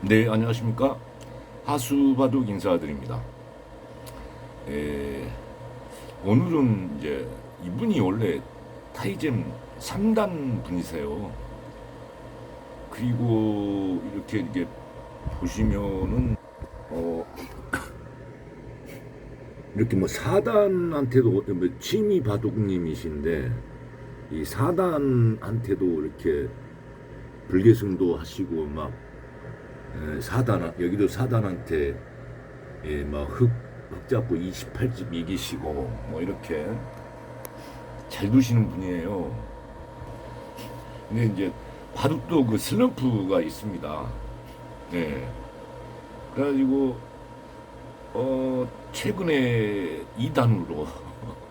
네, 안녕하십니까. 하수바둑 인사드립니다. 에, 오늘은 이제 이분이 원래 타이젠 3단 분이세요. 그리고 이렇게 이게 보시면은 어 이렇게 뭐 사단한테도 뭐 취미 바둑님이신데 이 사단한테도 이렇게 불계승도 하시고 막 에, 사단 여기도 사단한테 예, 막흙 흙 잡고 28집 이기시고 뭐 이렇게 잘 두시는 분이에요. 근데 이제 바둑도 그 슬럼프가 있습니다. 네. 그래가지고 어 최근에 2단으로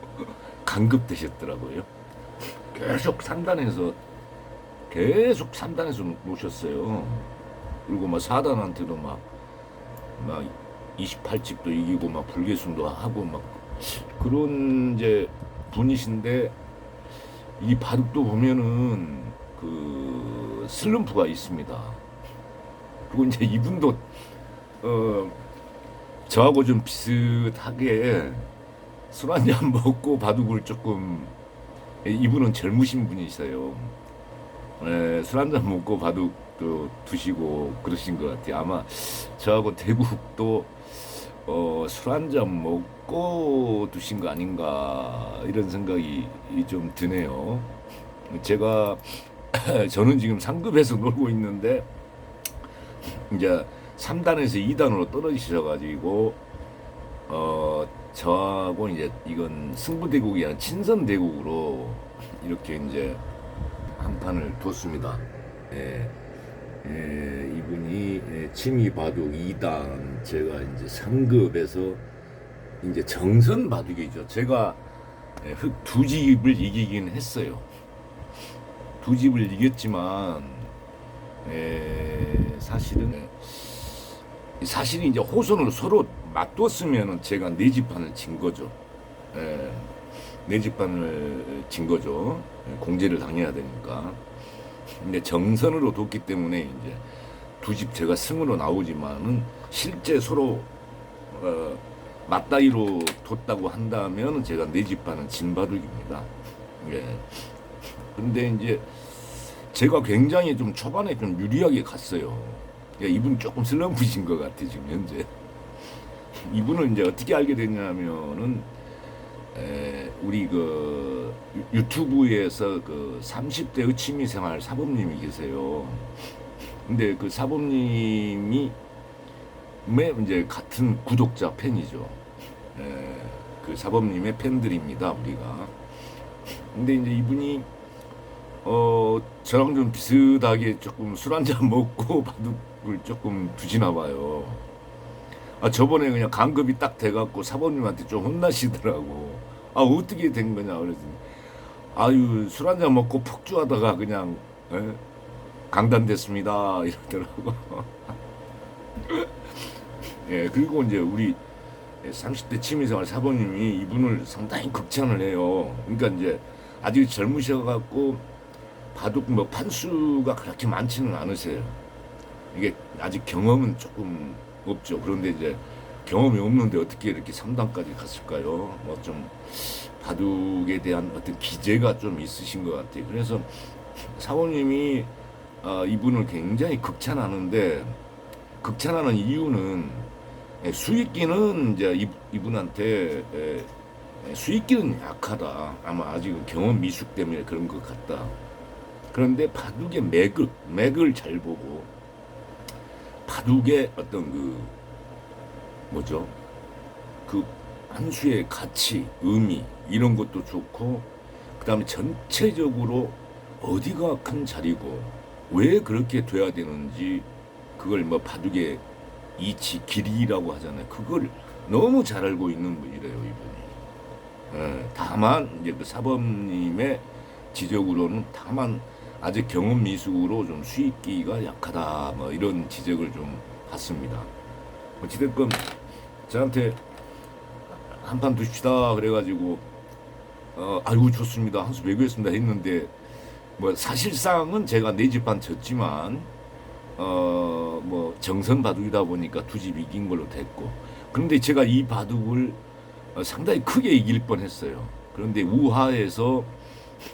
강급되셨더라고요. 계속 3단에서 계속 3단에서 놓으셨어요. 그리고 막 4단한테도 막, 막 28집도 이기고 막 불계순도 하고 막 그런 이제 분이신데 이 바둑도 보면은 그 슬럼프가 있습니다. 그리고 이제 이분도 어 저하고 좀 비슷하게 술 한 잔 먹고 바둑을 조금 이분은 젊으신 분이세요. 예, 술한 잔 먹고 바둑 도 두시고 그러신 것 같아요. 아마 저하고 대국도 어, 술 한 잔 먹고 두신 거 아닌가 이런 생각이 좀 드네요. 제가 저는 지금 상급에서 놀고 있는데 이제 3단에서 2단으로 떨어지셔가지고 어 저하고 이제 이건 승부대국이 아니라 친선대국으로 이렇게 이제 한 판을 뒀습니다. 예. 예, 이분이 예, 취미 바둑 2단 제가 이제 3급에서 이제 정선 바둑이죠. 제가 예, 흑두 집을 이기긴 했어요. 두 집을 이겼지만 예, 사실은 사실은 이제 호선으로 서로 맞뒀으면은 제가 네 집판을 진 거죠. 예, 네 집판을 진 거죠. 예, 공제를 당해야 되니까. 근데 정선으로 뒀기 때문에 이제 두집 제가 승으로 나오지만은 실제 서로 어, 맞다이로 뒀다고 한다면 제가 네 집판은 진바둑입니다. 예. 근데 이제 제가 굉장히 좀 초반에 좀 유리하게 갔어요. 야, 이분 조금 슬럼프신 것 같아 지금 현재. 이분을 이제 어떻게 알게 됐냐면은 에, 우리 그 유- 유튜브에서 그 30대의 취미생활 사범님이 계세요. 근데 그 사범님이 매 이제 같은 구독자 팬이죠. 에, 그 사범님의 팬들입니다 우리가. 근데 이제 이분이 어 저랑 좀 비슷하게 조금 술 한잔 먹고 바둑을 조금 두시나 봐요. 아 저번에 그냥 강급이 딱 돼갖고 사범님한테 좀 혼나시더라고. 아 어떻게 된 거냐 그랬더니 아유 술 한잔 먹고 폭주하다가 그냥 에? 강단됐습니다 이러더라고. 예 그리고 이제 우리 30대 취미생활 사범님이 이분을 상당히 극찬을 해요. 그러니까 이제 아직 젊으셔갖고 바둑 뭐 판수가 그렇게 많지는 않으세요. 이게 아직 경험은 조금 없죠. 그런데 이제 경험이 없는데 어떻게 이렇게 3단까지 갔을까요? 뭐 좀 바둑에 대한 어떤 기재가 좀 있으신 것 같아요. 그래서 사모님이 아, 이분을 굉장히 극찬하는데 극찬하는 이유는 예, 수익기는 이제 이, 이분한테 예, 예, 수익기는 약하다. 아마 아직은 경험 미숙 때문에 그런 것 같다. 그런데 바둑의 맥을 맥을 잘 보고 바둑의 어떤 그 뭐죠? 그 한 수의 가치 의미 이런 것도 좋고 그다음에 전체적으로 어디가 큰 자리고 왜 그렇게 돼야 되는지 그걸 뭐 바둑의 이치 길이라고 하잖아요. 그걸 너무 잘 알고 있는 분이래요 이분이. 예, 다만 이제 그 사범님의 지적으로는 다만 아직 경험 미숙으로 좀 수익기가 약하다 뭐 이런 지적을 좀 받습니다. 어찌됐건 저한테 한판 두십시다 그래가지고 어 아이고 좋습니다 한수 매구했습니다 했는데 뭐 사실상은 제가 네 집판 졌지만 어, 뭐 정선 바둑이다 보니까 두 집 이긴 걸로 됐고. 그런데 제가 이 바둑을 어, 상당히 크게 이길 뻔했어요. 그런데 우하에서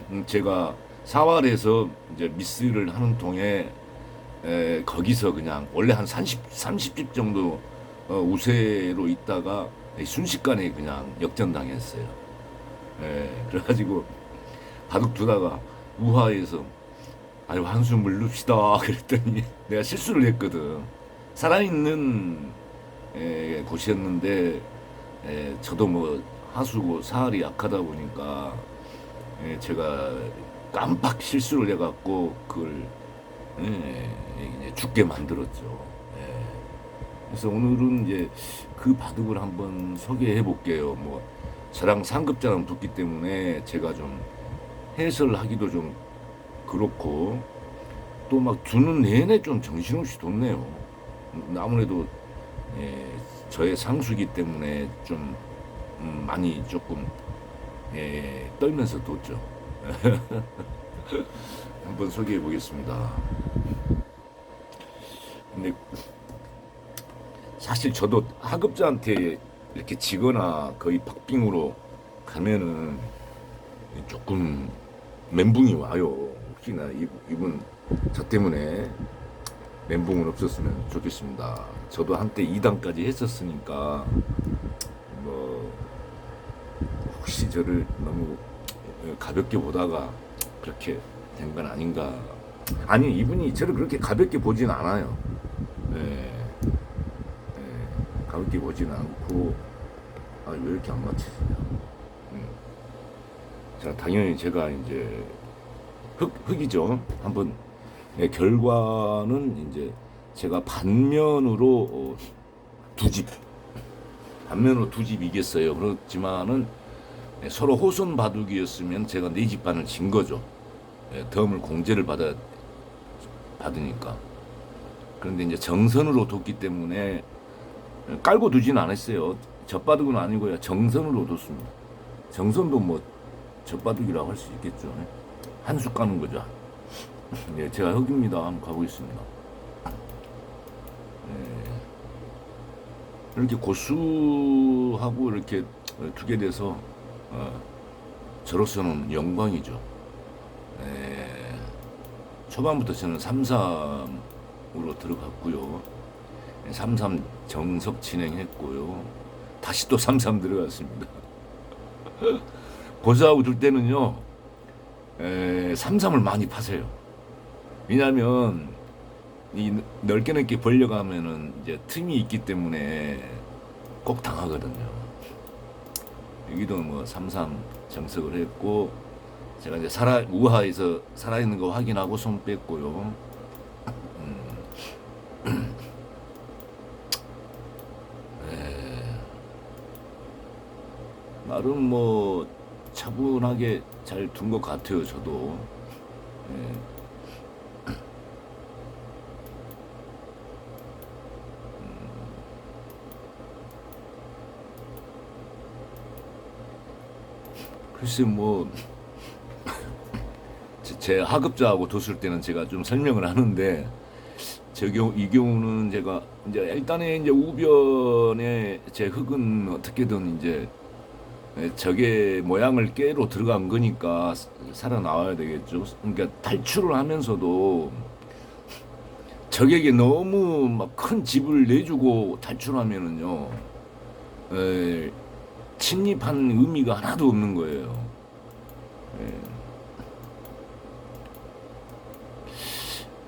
음, 제가 사활에서 이제 미스를 하는 통에 에, 거기서 그냥 원래 한 30, 30집 정도 어, 우세로 있다가 순식간에 그냥 역전당했어요. 에, 그래가지고 바둑 두다가 우하에서 아유 한숨을 눕시다 그랬더니 내가 실수를 했거든. 살아있는 에, 곳이었는데 에, 저도 뭐 하수고 사활이 약하다 보니까 에, 제가 깜빡 실수를 해갖고 그걸 예, 이제 죽게 만들었죠. 예. 그래서 오늘은 이제 그 바둑을 한번 소개해 볼게요. 뭐 저랑 상급자랑 붙기 때문에 제가 좀 해설하기도 좀 그렇고 또막 두는 내내 좀 정신없이 뒀네요. 음, 아무래도 예, 저의 상수기 때문에 좀 음, 많이 조금 예, 떨면서 뒀죠. 한번 소개해 보겠습니다. 근데 사실 저도 하급자한테 이렇게 지거나 거의 박빙으로 가면은 조금 멘붕이 와요. 혹시나 이- 이분 저 때문에 멘붕은 없었으면 좋겠습니다. 저도 한때 2단까지 했었으니까 뭐 혹시 저를 너무 가볍게 보다가 그렇게 된 건 아닌가. 아니 이분이 저를 그렇게 가볍게 보진 않아요. 예. 예, 가볍게 보지는 않고 아왜 이렇게 안 맞춰지냐. 음. 자 당연히 제가 이제 흑 흑이죠. 한번 예, 결과는 이제 제가 반면으로 어, 두 집, 반면으로 두 집 이겼어요. 그렇지만은 예, 서로 호손 바둑이었으면 제가 네 집 반을 진 거죠. 예, 덤을 공제를 받아 받으니까. 그런데 이제 정선으로 뒀기 때문에 깔고 두지는 않았어요. 젖바둑은 아니고요. 정선으로 뒀습니다. 정선도 뭐 젖바둑이라고 할 수 있겠죠. 한 수 까는 거죠. 네, 제가 흑입니다. 한번 가보겠습니다. 네. 이렇게 고수하고 이렇게 두게 돼서 어, 저로서는 영광이죠. 네. 초반부터 저는 3-3으로 들어갔고요. 3-3 정석 진행했고요. 다시 또 3-3 들어갔습니다. 고수하고 둘 때는요, 에, 3-3을 많이 파세요. 왜냐하면 이 넓게 넓게 벌려가면은 이제 틈이 있기 때문에 꼭 당하거든요. 여기도 뭐3-3 정석을 했고 제가 이제 살아 우하에서 살아 있는 거 확인하고 손 뺐고요. 음. 에, 나름 뭐 차분하게 잘 둔 것 같아요. 저도. 예. 글쎄 뭐 제- 제 하급자하고 뒀을 때는 제가 좀 설명을 하는데 저 경우 이 경우는 제가 이제 일단은 이제 우변에 제 흙은 어떻게든 이제 적의 모양을 깨로 들어간 거니까 살아 나와야 되겠죠. 그러니까 탈출을 하면서도 적에게 너무 막 큰 집을 내주고 탈출하면은요, 에, 침입한 의미가 하나도 없는 거예요. 예.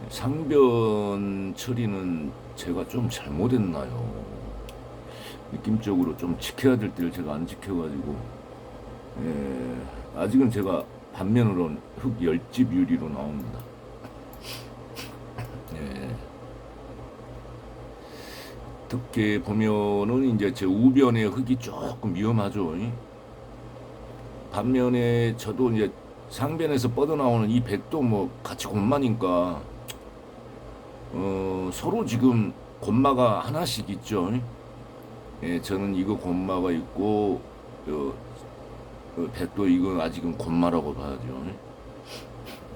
상변 처리는 제가 좀 잘못했나요? 느낌적으로 좀 지켜야 될 때를 제가 안 지켜가지고, 예, 아직은 제가 반면으로는 흑 열집 유리로 나옵니다. 예. 어떻게 보면은 이제 제 우변의 흙이 조금 위험하죠. 이. 반면에 저도 이제 상변에서 뻗어나오는 이 백도 뭐 같이 곤마니까 어, 서로 지금 곤마가 하나씩 있죠. 예, 저는 이거 곤마가 있고 어, 어, 백도 이건 아직은 곤마라고 봐야죠.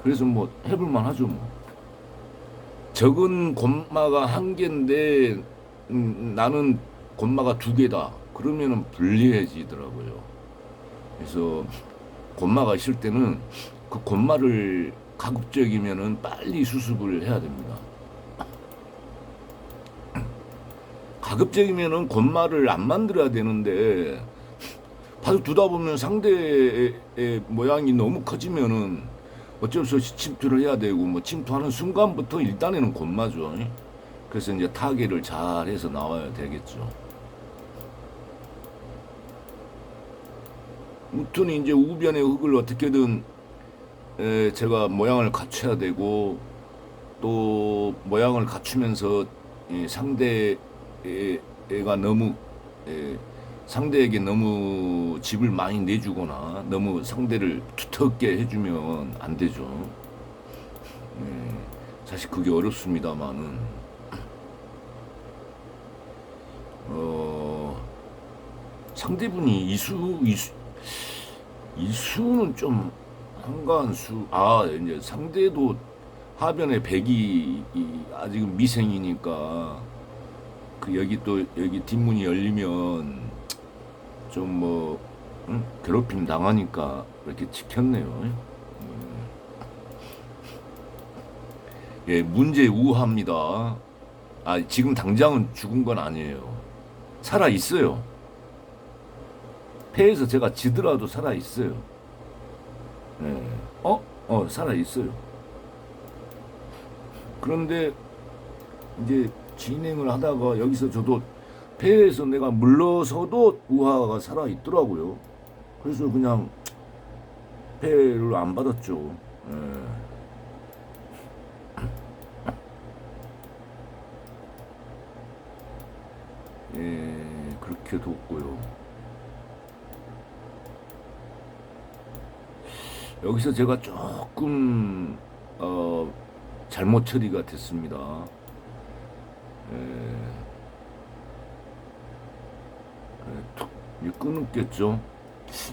그래서 뭐 해볼만 하죠 뭐. 적은 곤마가 한 개인데 음, 나는 곤마가 두 개다. 그러면은 불리해지더라고요. 그래서 곤마가 있을 때는 그 곤마를 가급적이면은 빨리 수습을 해야 됩니다. 가급적이면은 곤마를 안 만들어야 되는데 바로 두다 보면 상대의 모양이 너무 커지면은 어쩔 수 없이 침투를 해야 되고 뭐 침투하는 순간부터 일단에는 곤마죠. 그래서 이제 타겟을 잘 해서 나와야 되겠죠. 무튼 이제 우변의 흙을 어떻게든 에, 제가 모양을 갖춰야 되고 또 모양을 갖추면서 이 상대가 너무 에, 상대에게 너무 집을 많이 내주거나 너무 상대를 두텁게 해주면 안 되죠. 네, 사실 그게 어렵습니다만은 어, 상대분이 이수 이수 이수는 좀 한가한 수. 아 이제 상대도 하변에 백이 이, 아직은 미생이니까 그 여기 또 여기 뒷문이 열리면 좀뭐 괴롭힘 당하니까 이렇게 지켰네요. 음. 예, 문제 우합니다. 아, 지금 당장은 죽은 건 아니에요. 살아 있어요. 폐에서 제가 지더라도 살아 있어요. 예. 어? 어, 살아 있어요. 그런데 이제 진행을 하다가 여기서 저도 폐에서 내가 물러서도 우하가 살아 있더라고요. 그래서 그냥 폐를 안 받았죠. 예. 예, 그렇게 뒀고요. 여기서 제가 조금 어, 잘못 처리가 됐습니다. 예. 예, 끊었겠죠.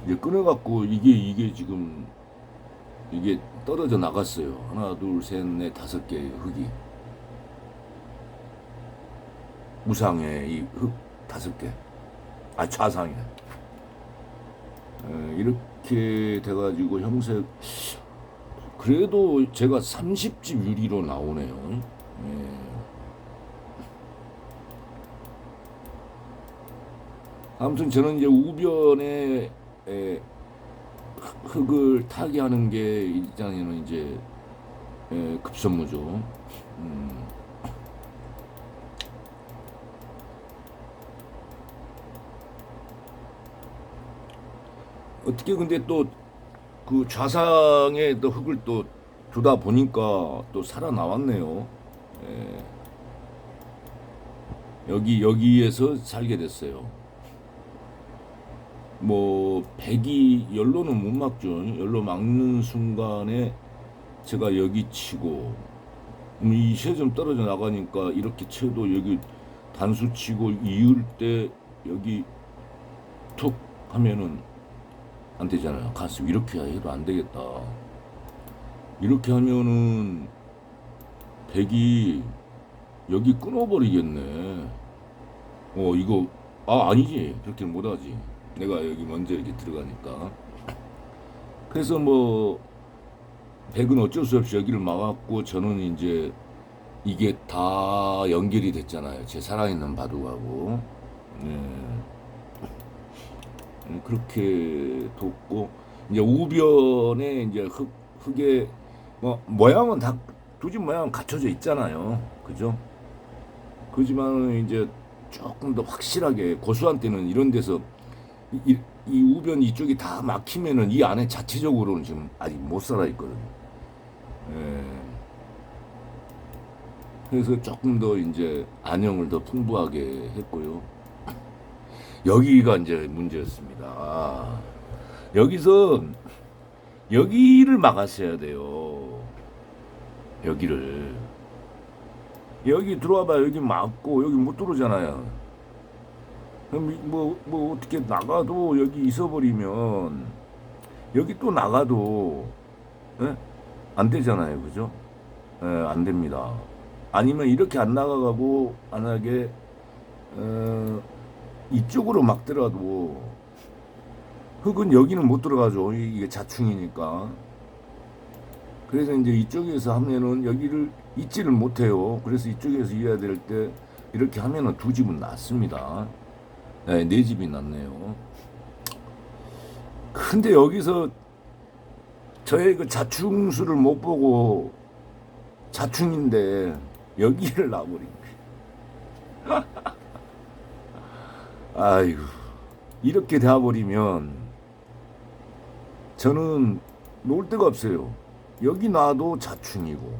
이제 끊어갖고 이게 이게 지금 이게 떨어져 나갔어요. 하나, 둘, 셋, 넷, 다섯 개의 흙이 우상에 이흙 다섯 개, 아 좌상에 에, 이렇게 돼가지고 형색 그래도 제가 30집 유리로 나오네요. 예. 아무튼 저는 이제 우변에 에, 흙을 타게 하는 게 일장에는 이제 에, 급선무죠. 음. 어떻게 근데 또 그 좌상에 또 흙을 또 두다 보니까 또 살아 나왔네요. 예. 여기 여기에서 살게 됐어요. 뭐 백이 열로는 못 막죠. 열로 막는 순간에 제가 여기 치고 음, 이세점 떨어져 나가니까 이렇게 쳐도 여기 단수 치고 이을 때 여기 툭 하면은 안 되잖아요. 가슴 이렇게 해도 안 되겠다. 이렇게 하면은 백이 여기 끊어버리겠네. 어 이거 아 아니지 그렇게는 못하지. 내가 여기 먼저 이렇게 들어가니까. 그래서 뭐 백은 어쩔 수 없이 여기를 막았고 저는 이제 이게 다 연결이 됐잖아요. 제 살아있는 바둑하고. 네. 음, 그렇게 뒀고 이제 우변에 이제 흙 흙에 뭐 모양은 다 두 집 모양은 갖춰져 있잖아요. 그죠? 그지만 이제 조금 더 확실하게 고수한 때는 이런 데서 이, 이, 이 우변 이쪽이 다 막히면은 이 안에 자체적으로는 지금 아직 못 살아 있거든요. 예. 그래서 조금 더 이제 안형을 더 풍부하게 했고요. 여기가 이제 문제였습니다. 여기서 여기를 막았어야 돼요. 여기를 여기 들어와봐 여기 막고 여기 못 들어오잖아요. 그럼 뭐, 뭐 어떻게 나가도 여기 있어버리면 여기 또 나가도 예? 안 되잖아요, 그죠? 예, 안 됩니다. 아니면 이렇게 안 나가가고 만약에 어, 이쪽으로 막더라도 흙은 여기는 못 들어가죠. 이- 이게 자충이니까. 그래서 이제 이쪽에서 하면은 여기를 잊지를 못해요. 그래서 이쪽에서 이어야 될 때 이렇게 하면은 두 집은 낫습니다. 네, 네 집이 낫네요. 근데 여기서 저의 그 자충수를 못 보고 자충인데 여기를 놔버린 거예요. 아이고 이렇게 돼버리면 저는 놀 데가 없어요. 여기 놔도 자충이고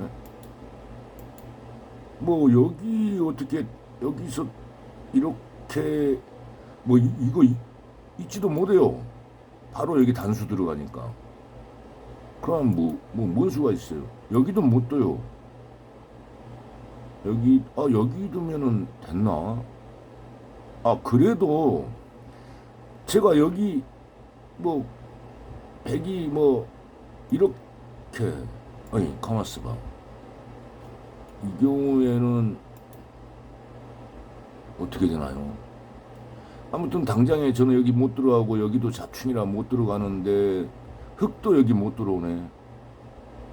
예? 뭐 여기 어떻게 여기서 이렇게 뭐 이- 이거 이- 있지도 못해요. 바로 여기 단수 들어가니까. 그럼 뭐, 뭐, 뭔 수가 있어요? 여기도 못 둬요. 여기, 아, 여기 두면은 됐나? 아, 그래도 제가 여기 뭐, 백이 뭐, 이렇게, 아니, 가만있어 봐. 이 경우에는 어떻게 되나요? 아무튼 당장에 저는 여기 못 들어가고 여기도 자충이라 못 들어가는데 흙도 여기 못 들어오네.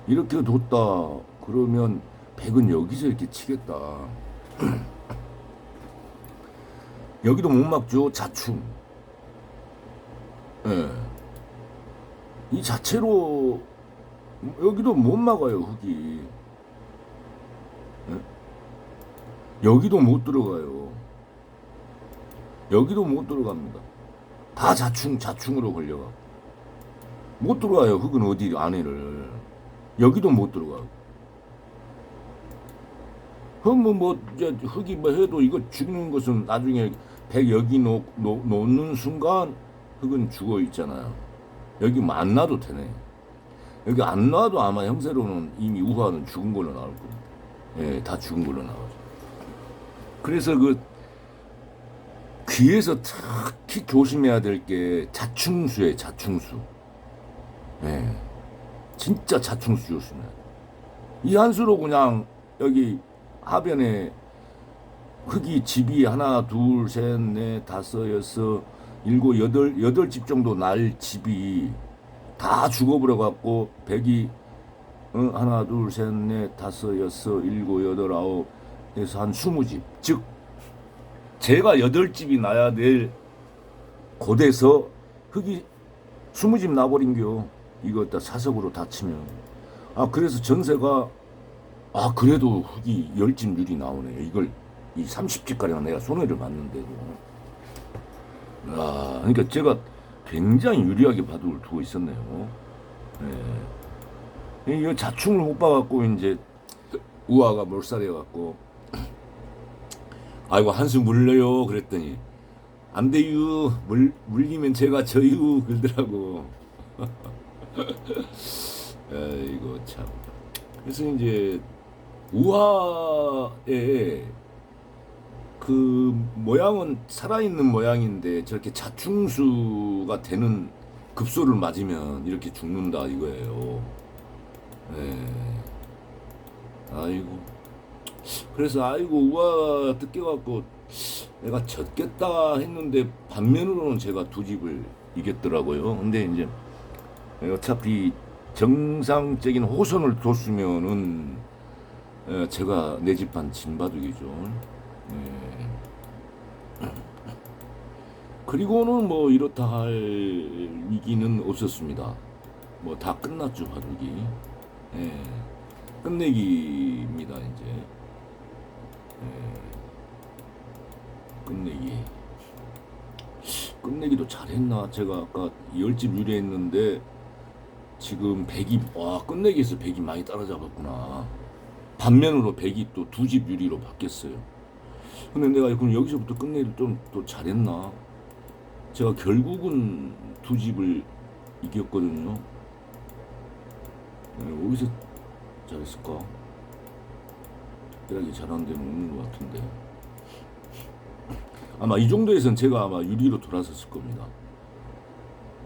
이렇게 뒀다 그러면 백은 여기서 이렇게 치겠다. 여기도 못 막죠 자충. 예. 이 자체로 여기도 못 막아요 흙이. 예? 여기도 못 들어가요. 여기도 못 들어갑니다. 다 자충 자충으로 걸려가. 못 들어가요. 흙은 어디 안에를 여기도 못 들어가고. 그럼 뭐 이제 흙이 뭐 해도 이거 죽는 것은 나중에 백 여기 놓, 놓, 놓는 순간 흙은 죽어 있잖아요. 여기 뭐안 놔도 되네. 여기 안 놔도 아마 형세로는 이미 우화는 죽은 걸로 나올 겁니다. 예, 다 죽은 걸로 나오죠. 그래서 그 귀에서 특히 조심해야 될 게 자충수에 자충수. 예. 진짜 자충수 조심해야 돼. 이 한수로 그냥 여기 하변에 흙이 집이 하나, 둘, 셋, 넷, 다섯, 여섯, 일곱, 여덟, 여덟 집 정도 날 집이 다 죽어버려 갖고 백이 어, 하나, 둘, 셋, 넷, 다섯, 여섯, 일곱, 여덟, 아홉 해서 한 스무 집. 즉 제가 여덟 집이 나야 될 곳에서 흙이 스무 집 나버린겨. 이거 다 사석으로 다치면. 아 그래서 전세가 아 그래도 흙이 열 집률이 나오네요. 이걸 이 30집가량 내가 손해를 봤는데도. 아 그러니까 제가 굉장히 유리하게 바둑을 두고 있었네요. 예. 이 자충을 못 봐갖고 이제 우아가 몰살해갖고 아이고 한숨 물려요 그랬더니 안 돼요 물 물리면 제가 져요 그러더라고 아이고 참 그래서 이제 우화의 그 모양은 살아있는 모양인데 저렇게 자충수가 되는 급소를 맞으면 이렇게 죽는다 이거예요. 네. 아이고. 그래서 아이고 우와 뜯겨갖고 내가 졌겠다 했는데 반면으로는 제가 두 집을 이겼더라고요. 근데 이제 어차피 정상적인 호선을 뒀으면은 에, 제가 내 집 한 진바둑이죠. 예. 그리고는 뭐 이렇다 할 위기는 없었습니다. 뭐 다 끝났죠 바둑이. 예. 끝내기입니다 이제. 예. 끝내기. 끝내기도 잘했나? 제가 아까 열집 유리했는데 지금 백이 와 끝내기에서 백이 많이 따라잡았구나. 반면으로 백이 또 두 집 유리로 바뀌었어요. 근데 내가 그럼 여기서부터 끝내기를 좀 또 잘했나? 제가 결국은 두 집을 이겼거든요. 네, 어디서 잘했을까? 이게 잘하는 데는 없는 것 같은데. 아마 이 정도에선 제가 아마 유리로 돌아섰을 겁니다.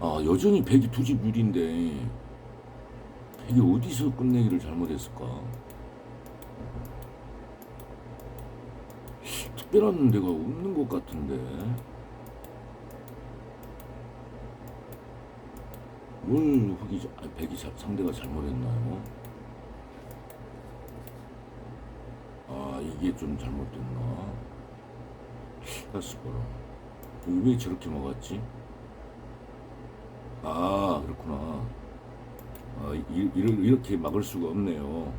아, 여전히 백이 두 집 유리인데, 백이 어디서 끝내기를 잘못했을까? 특별한 데가 없는 것 같은데. 뭘 흑이 자- 아, 백이 자- 상대가 잘못했나요? 아 이게 좀 잘못됐나? 이거 왜 저렇게 막았지? 아 그렇구나. 아, 이, 이, 이렇게 막을 수가 없네요.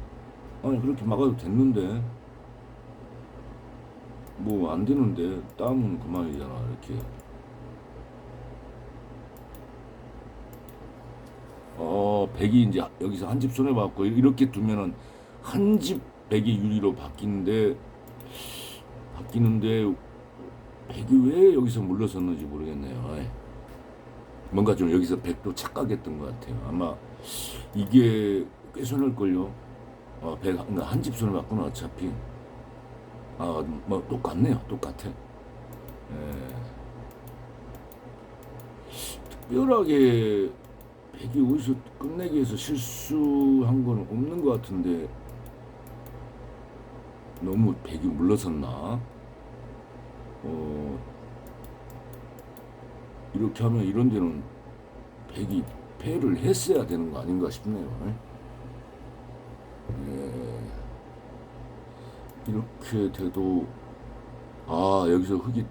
아니 그렇게 막아도 됐는데 뭐 안 되는데 땀은 그만이잖아 이렇게. 어 백이 이제 여기서 한 집 손에 받고 이렇게 두면은 한 집 백이 유리로 바뀌는데 바뀌는데 백이 왜 여기서 물러섰는지 모르겠네요. 아이. 뭔가 좀 여기서 백도 착각했던 것 같아요. 아마 이게 꽤 손할걸요. 어, 백 한 집 손을 맞구나 어차피. 아, 뭐 똑같네요. 똑같아. 예. 특별하게 백이 어디서 끝내기 위해서 실수한 건 없는 것 같은데 너무 백이 물러섰나? 어, 이렇게 하면 이런 데는 백이 패를 했어야 되는 거 아닌가 싶네요. 예. 이렇게 돼도 아 여기서 흙이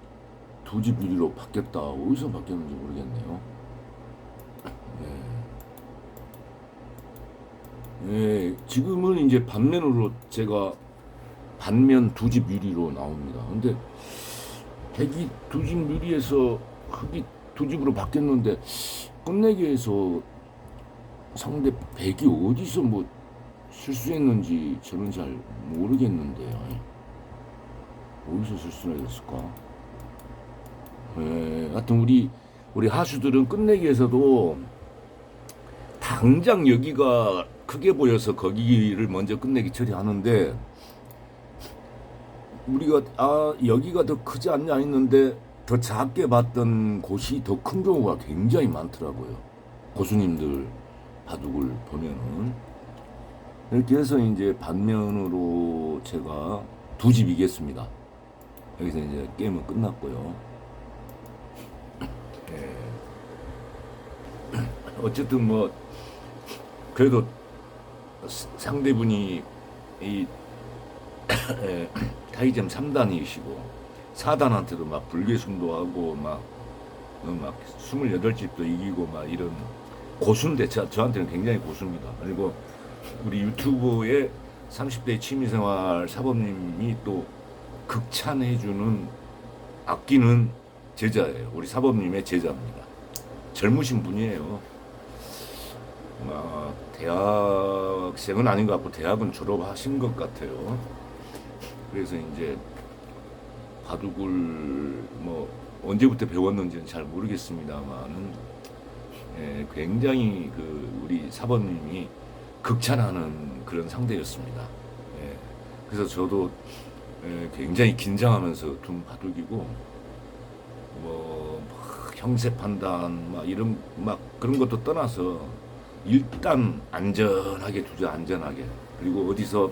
두 집 유리로 바뀌었다. 어디서 바뀌었는지 모르겠네요. 예. 예, 지금은 이제 반면으로 제가 반면 두 집 유리로 나옵니다. 근데 백이 두 집 유리에서 흙이 두 집으로 바뀌었는데 끝내기에서 상대 백이 어디서 뭐 실수했는지 저는 잘 모르겠는데요. 어디서 실수를 했을까? 예, 하여튼 우리 우리 하수들은 끝내기에서도 당장 여기가 크게 보여서 거기를 먼저 끝내기 처리하는데 우리가 아 여기가 더 크지 않냐 했는데 더 작게 봤던 곳이 더 큰 경우가 굉장히 많더라고요. 고수님들 바둑을 보면은 이렇게 해서 이제 반면으로 제가 두 집 이겼습니다. 여기서 이제 게임은 끝났고요. 예. 어쨌든 뭐 그래도 상대분이 이 예, 타이점 3단이시고 4단한테도 막 불계승도 하고 막, 어, 막 28집도 이기고 막 이런 고수인데 저, 저한테는 굉장히 고수입니다. 그리고 우리 유튜브에 30대 취미생활 사범님이 또 극찬해주는 아끼는 제자예요. 우리 사범님의 제자입니다. 젊으신 분이에요. 아, 대학생은 아닌 것 같고 대학은 졸업하신 것 같아요. 그래서 이제 바둑을 뭐 언제부터 배웠는지는 잘 모르겠습니다만은 예, 굉장히 그 우리 사범님이 극찬하는 그런 상대였습니다. 예, 그래서 저도 예, 굉장히 긴장하면서 둔 바둑이고 뭐막 형세 판단 막 이런 막 그런 것도 떠나서 일단 안전하게 두자 안전하게 그리고 어디서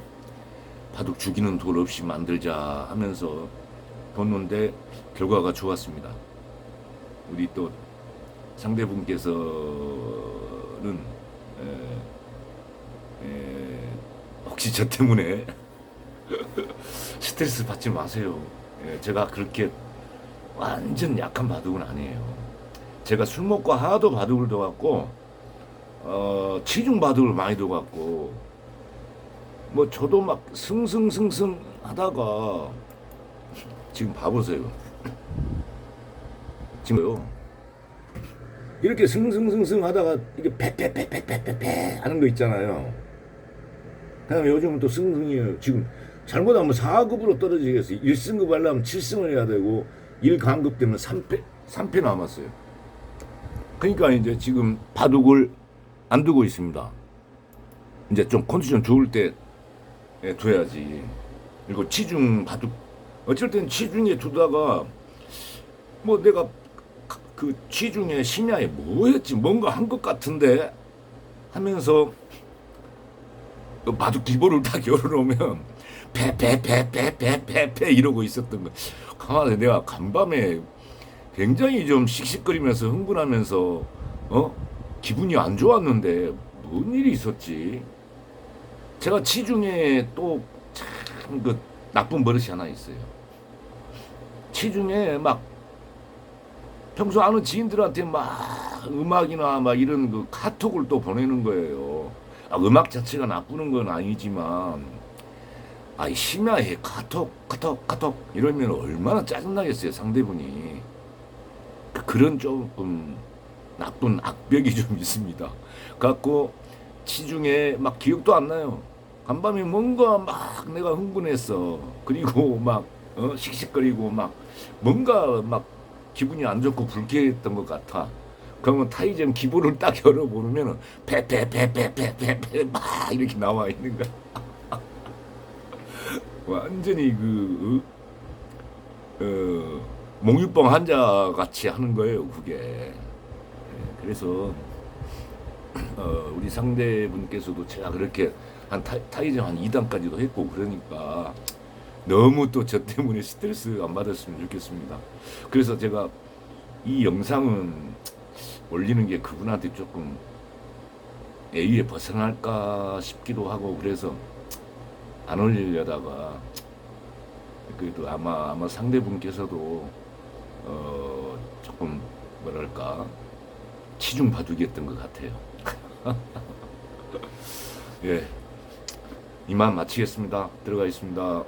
바둑 죽이는 돌 없이 만들자 하면서 뒀는데 결과가 좋았습니다. 우리 또 상대분께서는 에, 에, 혹시 저 때문에 스트레스 받지 마세요. 예, 제가 그렇게 완전 약한 바둑은 아니에요. 제가 술 먹고 하도 바둑을 둬갖고 어, 치중 바둑을 많이 둬갖고 뭐 저도 막 승승승승 하다가 지금 봐보세요. 지금요. 이렇게 승승승승 하다가 이게 패패패패패패패 하는 거 있잖아요. 그다음에 요즘은 또 승승이에요. 지금 잘못하면 4급으로 떨어지겠어요. 1승급 하려면 7승을 해야 되고 1강급 되면 3패 3패 남았어요. 그러니까 이제 지금 바둑을 안 두고 있습니다. 이제 좀 컨디션 좋을 때 예, 둬야지. 그리고 치중 바둑 어쩔 땐 치중에 두다가 뭐 내가 그- 그 치중에 심야에 뭐 했지 뭔가 한 것 같은데 하면서 그 바둑 기본을 딱 열어놓으면 패패패패패패패 이러고 있었던 거. 가만히 내가 간밤에 굉장히 좀 씩씩거리면서 흥분하면서 어 기분이 안 좋았는데 뭔 일이 있었지? 제가 치중에 또 참 그 나쁜 버릇이 하나 있어요. 치중에 막 평소 아는 지인들한테 막 음악이나 막 이런 그 카톡을 또 보내는 거예요. 아, 음악 자체가 나쁘는 건 아니지만 아이 심야에 카톡 카톡 카톡 이러면 얼마나 짜증나겠어요 상대분이 그- 그런 조금 나쁜 악벽이 좀 있습니다. 갖고 치중에 막 기억도 안 나요. 간밤에 뭔가 막 내가 흥분했어. 그리고 막 어, 씩씩거리고 막 뭔가 막 기분이 안 좋고 불쾌했던 것 같아. 그러면 타이젠 기본을 딱 열어보면은 패패패패패패패 막 이렇게 나와 있는 거야. 완전히 그 어, 어, 몽유병 환자 같이 하는 거예요, 그게. 예, 그래서 어, 우리 상대분께서도 제가 그렇게 한 타, 타이젠 한 2단까지도 했고 그러니까 너무 또 저 때문에 스트레스 안 받았으면 좋겠습니다. 그래서 제가 이 영상은 올리는 게 그분한테 조금 예의에 벗어날까 싶기도 하고 그래서 안 올리려다가 그래도 아마 아마 상대분께서도 어 조금 뭐랄까 치중 바둑이었던 것 같아요. 예 이만 마치겠습니다. 들어가 있습니다.